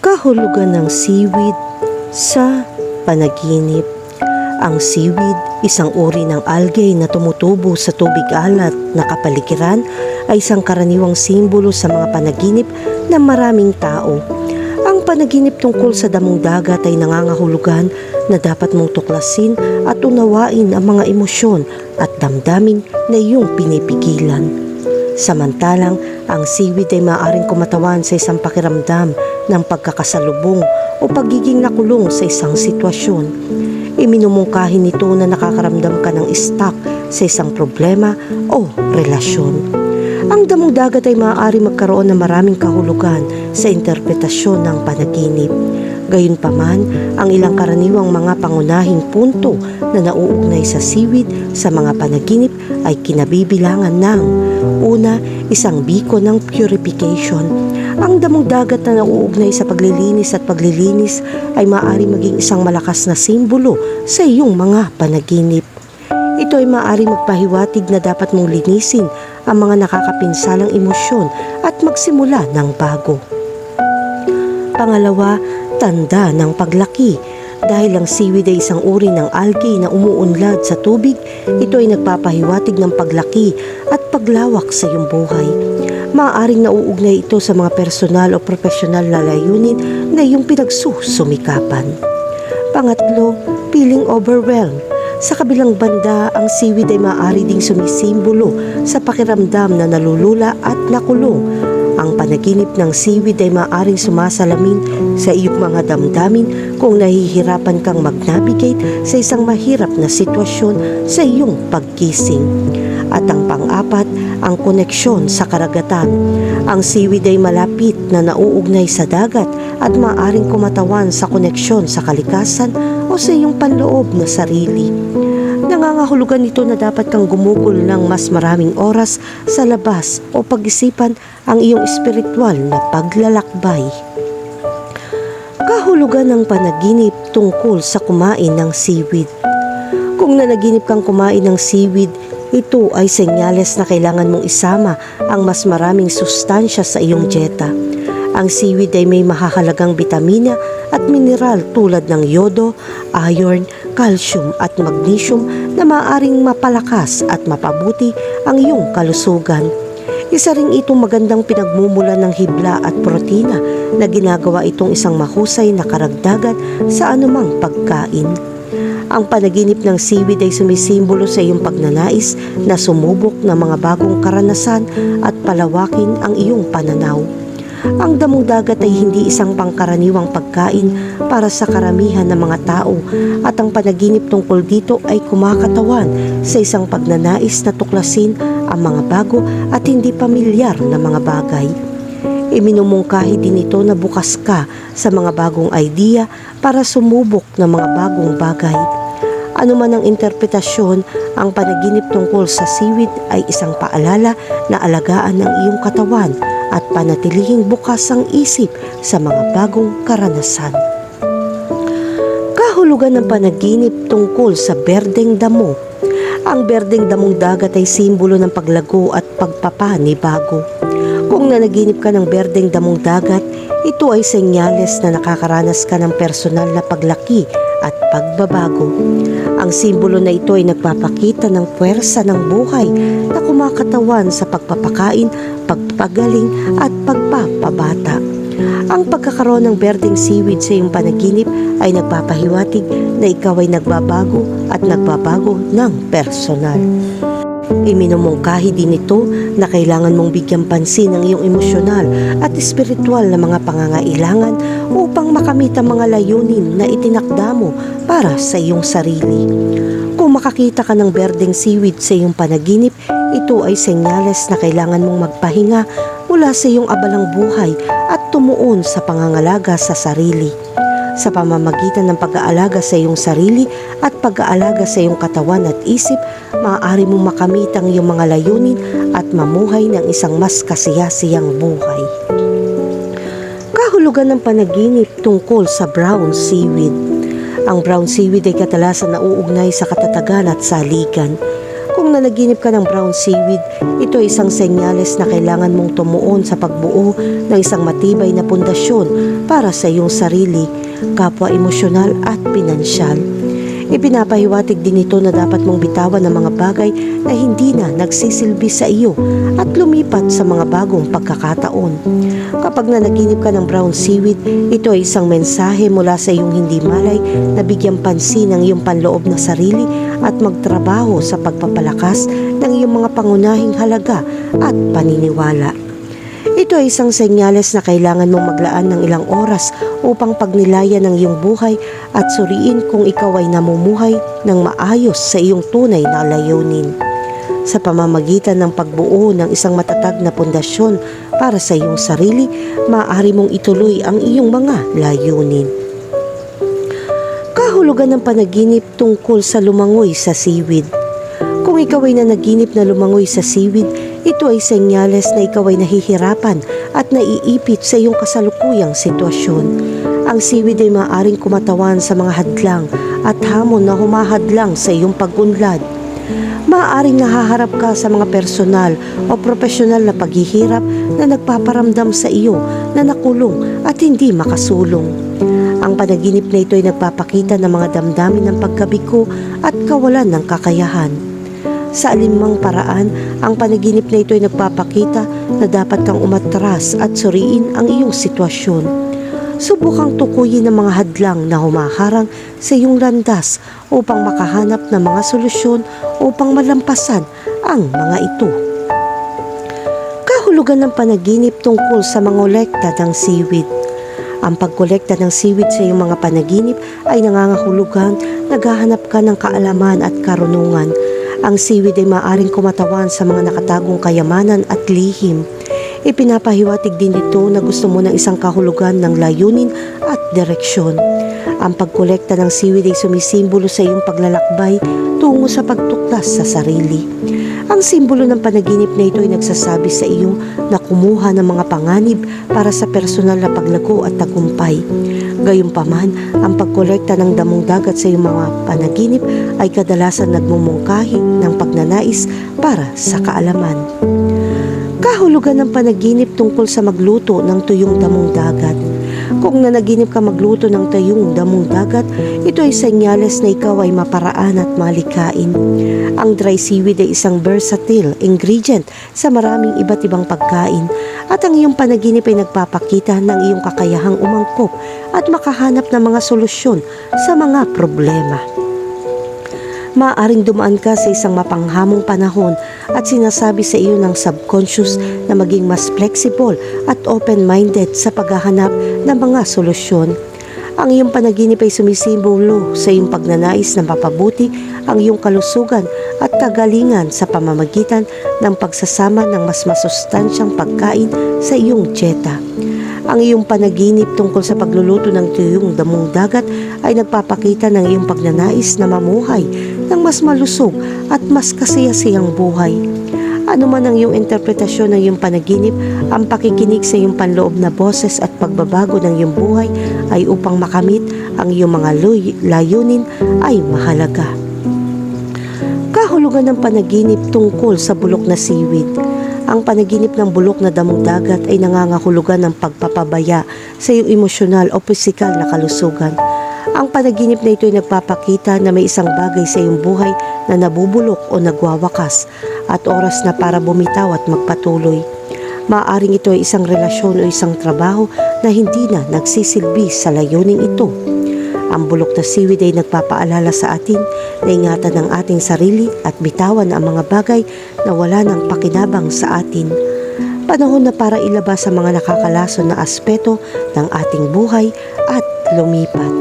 Kahulugan ng seaweed sa panaginip. Ang seaweed, isang uri ng algae na tumutubo sa tubig alat na kapaligiran, ay isang karaniwang simbolo sa mga panaginip ng maraming tao. Ang panaginip tungkol sa damong dagat ay nangangahulugan na dapat mong tuklasin at unawain ang mga emosyon at damdamin na iyong pinipigilan. Samantalang, ang seaweed ay maaaring kumatawan sa isang pakiramdam ng pagkakasalubong o pagiging nakulong sa isang sitwasyon. Iminumungkahi nito na nakakaramdam ka ng stuck sa isang problema o relasyon. Ang damong dagat ay maaari magkaroon ng maraming kahulugan sa interpretasyon ng panaginip. Gayunpaman, ang ilang karaniwang mga pangunahing punto na nauugnay sa seaweed sa mga panaginip ay kinabibilangan ng Una, isang biko ng purification. Ang damong dagat na nauugnay sa paglilinis at paglilinis ay maaari maging isang malakas na simbolo sa iyong mga panaginip. Ito ay maaari magpahiwatig na dapat mong linisin ang mga nakakapinsalang emosyon at magsimula ng bago. Pangalawa, tanda ng paglaki. Dahil ang seaweed ay isang uri ng algae na umuunlad sa tubig, ito ay nagpapahiwatig ng paglaki at paglawak sa iyong buhay. Maaaring nauugnay ito sa mga personal o profesional na layunin na iyong pinagsusumikapan. Pangatlo, feeling overwhelmed. Sa kabilang banda, ang seaweed ay maaari ding sumisimbolo sa pakiramdam na nalulula at nakulong. Ang panaginip ng seaweed ay maaaring sumasalamin sa iyong mga damdamin kung nahihirapan kang mag-navigate sa isang mahirap na sitwasyon sa iyong pagkising. At ang pang-apat, ang koneksyon sa karagatan. Ang seaweed ay malapit na nauugnay sa dagat at maaaring kumatawan sa koneksyon sa kalikasan o sa iyong panloob na sarili. Nangangahulugan ito na dapat kang gumugol ng mas maraming oras sa labas o pag-isipan ang iyong espiritual na paglalakbay. Kahulugan ng panaginip tungkol sa kumain ng seaweed. Kung nanaginip kang kumain ng seaweed, ito ay senyales na kailangan mong isama ang mas maraming sustansya sa iyong dieta. Ang seaweed ay may mahahalagang bitamina at mineral tulad ng yodo, iron, calcium at magnesium na maaaring mapalakas at mapabuti ang iyong kalusugan. Isa ring itong magandang pinagmumula ng hibla at protina na ginagawa itong isang mahusay na karagdagan sa anumang pagkain. Ang panaginip ng seaweed ay sumisimbolo sa iyong pagnanais na sumubok ng mga bagong karanasan at palawakin ang iyong pananaw. Ang damong dagat ay hindi isang pangkaraniwang pagkain para sa karamihan ng mga tao at ang panaginip tungkol dito ay kumakatawan sa isang pagnanais na tuklasin ang mga bago at hindi pamilyar na mga bagay. Iminumungkahi din ito na bukas ka sa mga bagong idea para sumubok ng mga bagong bagay. Ano man ang interpretasyon, ang panaginip tungkol sa seaweed ay isang paalala na alagaan ng iyong katawan at panatilihing bukas ang isip sa mga bagong karanasan. Kahulugan ng panaginip tungkol sa berdeng damo. Ang berdeng damong dagat ay simbolo ng paglago at pagpapanibago. Kung nanaginip ka ng berdeng damong dagat, ito ay senyales na nakakaranas ka ng personal na paglaki at pagbabago. Ang simbolo na ito ay nagpapakita ng puwersa ng buhay na kumakatawan sa pagpapakain, pagpagaling at pagpapabata. Ang pagkakaroon ng berdeng seaweed sa iyong panaginip ay nagpapahiwatig na ikaw ay nagbabago at nagbabago ng personal. Iminumungkahi din ito na kailangan mong bigyan pansin ang iyong emosyonal at espiritual na mga pangangailangan upang makamit ang mga layunin na itinakda mo para sa iyong sarili. Kung makakita ka ng berdeng seaweed sa iyong panaginip, ito ay senyales na kailangan mong magpahinga mula sa iyong abalang buhay at tumuon sa pangangalaga sa sarili sa pamamagitan ng pag-aalaga sa iyong sarili at pag-aalaga sa iyong katawan at isip, maaari mong makamit ang iyong mga layunin at mamuhay ng isang mas kasiyasiyang buhay. Kahulugan ng panaginip tungkol sa brown seaweed. Ang brown seaweed ay katalasan nauugnay sa katatagan at saligan. Kung nanaginip ka ng brown seaweed, ito ay isang senyales na kailangan mong tumuon sa pagbuo ng isang matibay na pundasyon para sa iyong sarili, kapwa emosyonal at pinansyal. Ipinapahiwatig din ito na dapat mong bitawan ng mga bagay na hindi na nagsisilbi sa iyo at lumipat sa mga bagong pagkakataon. Kapag nanaginip ka ng brown seaweed, ito ay isang mensahe mula sa iyong hindi malay na bigyan pansin ang iyong panloob na sarili at magtrabaho sa pagpapalakas ng iyong mga pangunahing halaga at paniniwala. Ito ay isang senyales na kailangan mong maglaan ng ilang oras upang pagnilayan ng iyong buhay at suriin kung ikaw ay namumuhay ng maayos sa iyong tunay na layunin. Sa pamamagitan ng pagbuo ng isang matatag na pundasyon para sa iyong sarili, maaari mong ituloy ang iyong mga layunin. Kahulugan ng panaginip tungkol sa lumangoy sa seaweed. Kung ikaw ay nanaginip na lumangoy sa seaweed, ito ay senyales na ikaw ay nahihirapan at naiipit sa iyong kasalukuyang sitwasyon. Ang seaweed ay maaaring kumatawan sa mga hadlang at hamon na humahadlang sa iyong pagunlad. Maaaring nahaharap ka sa mga personal o profesional na paghihirap na nagpaparamdam sa iyo na nakulong at hindi makasulong. Ang panaginip na ito ay nagpapakita ng mga damdamin ng pagkabiko at kawalan ng kakayahan. Sa alimang paraan, ang panaginip na ito ay nagpapakita na dapat kang umatras at suriin ang iyong sitwasyon. Subukang tukuyin ang mga hadlang na humaharang sa iyong landas upang makahanap ng mga solusyon upang malampasan ang mga ito. Kahulugan ng panaginip tungkol sa mangolekta ng seaweed. Ang pagkolekta ng seaweed sa iyong mga panaginip ay nangangahulugan naghahanap ka ng kaalaman at karunungan. Ang seaweed ay maaaring kumatawan sa mga nakatagong kayamanan at lihim. Ipinapahiwatig din dito na gusto mo ng isang kahulugan ng layunin at direksyon. Ang pagkolekta ng seaweed ay sumisimbolo sa iyong paglalakbay tungo sa pagtuklas sa sarili. Ang simbolo ng panaginip na ito ay nagsasabi sa iyo na kumuha ng mga panganib para sa personal na paglago at tagumpay. Gayunpaman, ang pagkolekta ng damong dagat sa iyong mga panaginip ay kadalasan nagmumungkahi ng pagnanais para sa kaalaman. Kahulugan ng panaginip tungkol sa magluto ng tuyong damong dagat. Kung nanaginip ka magluto ng tuyong damong dagat, ito ay senyales na ikaw ay maparaan at malikain. Ang dry seaweed ay isang versatile ingredient sa maraming iba't ibang pagkain at ang iyong panaginip ay nagpapakita ng iyong kakayahang umangkop at makahanap ng mga solusyon sa mga problema. Maaring dumaan ka sa isang mapanghamong panahon at sinasabi sa iyo ng subconscious na maging mas flexible at open-minded sa paghahanap ng mga solusyon. Ang iyong panaginip ay sumisimbolo sa iyong pagnanais na mapabuti ang iyong kalusugan at kagalingan sa pamamagitan ng pagsasama ng mas masustansyang pagkain sa iyong dieta. Ang iyong panaginip tungkol sa pagluluto ng tuyong damong dagat ay nagpapakita ng iyong pagnanais na mamuhay ng mas malusog at mas kasiyasiyang buhay. Ano man ang iyong interpretasyon ng iyong panaginip, ang pakikinig sa iyong panloob na boses at pagbabago ng iyong buhay ay upang makamit ang iyong mga layunin ay mahalaga. Kahulugan ng panaginip tungkol sa bulok na seaweed. Ang panaginip ng bulok na damong dagat ay nangangahulugan ng pagpapabaya sa iyong emosyonal o pisikal na kalusugan. Ang panaginip na ito ay nagpapakita na may isang bagay sa iyong buhay na nabubulok o nagwawakas at oras na para bumitaw at magpatuloy. Maaring ito ay isang relasyon o isang trabaho na hindi na nagsisilbi sa layuning ito. Ang bulok na seaweed ay nagpapaalala sa atin na ingatan ang ating sarili at bitawan ang mga bagay na wala ng pakinabang sa atin. Panahon na para ilabas ang mga nakakalason na aspeto ng ating buhay at lumipat.